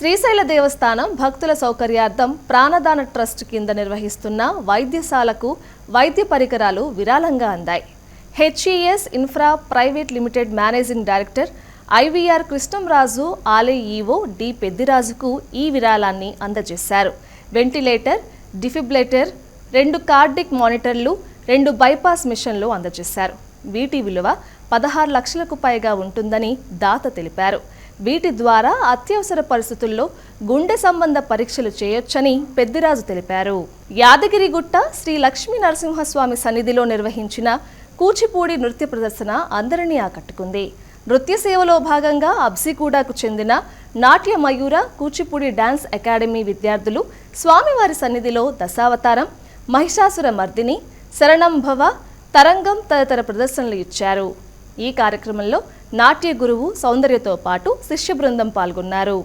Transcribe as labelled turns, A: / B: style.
A: శ్రీశైల దేవస్థానం భక్తుల సౌకర్యార్థం ప్రాణదాన ట్రస్ట్ కింద నిర్వహిస్తున్న వైద్యశాలకు వైద్య పరికరాలు విరాళంగా అందాయి. HES Infra Private Limited managing director IVR Krishnamraju ఆలయ ఈవో డి పెద్దిరాజుకు ఈ విరాళాన్ని అందజేశారు. వెంటిలేటర్ డిఫిబ్లేటర్ రెండు కార్డిక్ మానిటర్లు రెండు బైపాస్ మిషన్లు అందజేశారు. వీటి విలువ పదహారు లక్షలకు పైగా ఉంటుందని దాత తెలిపారు. వీటి ద్వారా అత్యవసర పరిస్థితుల్లో గుండె సంబంధ పరీక్షలు చేయొచ్చని పెద్దిరాజు తెలిపారు. యాదగిరిగుట్ట శ్రీ లక్ష్మీ నరసింహస్వామి సన్నిధిలో నిర్వహించిన కూచిపూడి నృత్య ప్రదర్శన అందరినీ ఆకట్టుకుంది. నృత్య సేవలో భాగంగా అబ్సిగూడకు చెందిన నాట్య మయూర కూచిపూడి డాన్స్ అకాడమీ విద్యార్థులు స్వామివారి సన్నిధిలో దశావతారం మహిషాసుర మర్దిని శరణం భవ తరంగం తదితర ప్రదర్శనలు ఇచ్చారు. ఈ కార్యక్రమంలో నాట్య గురువు సౌందర్యతో పాటు శిష్య బృందం పాల్గొన్నారు.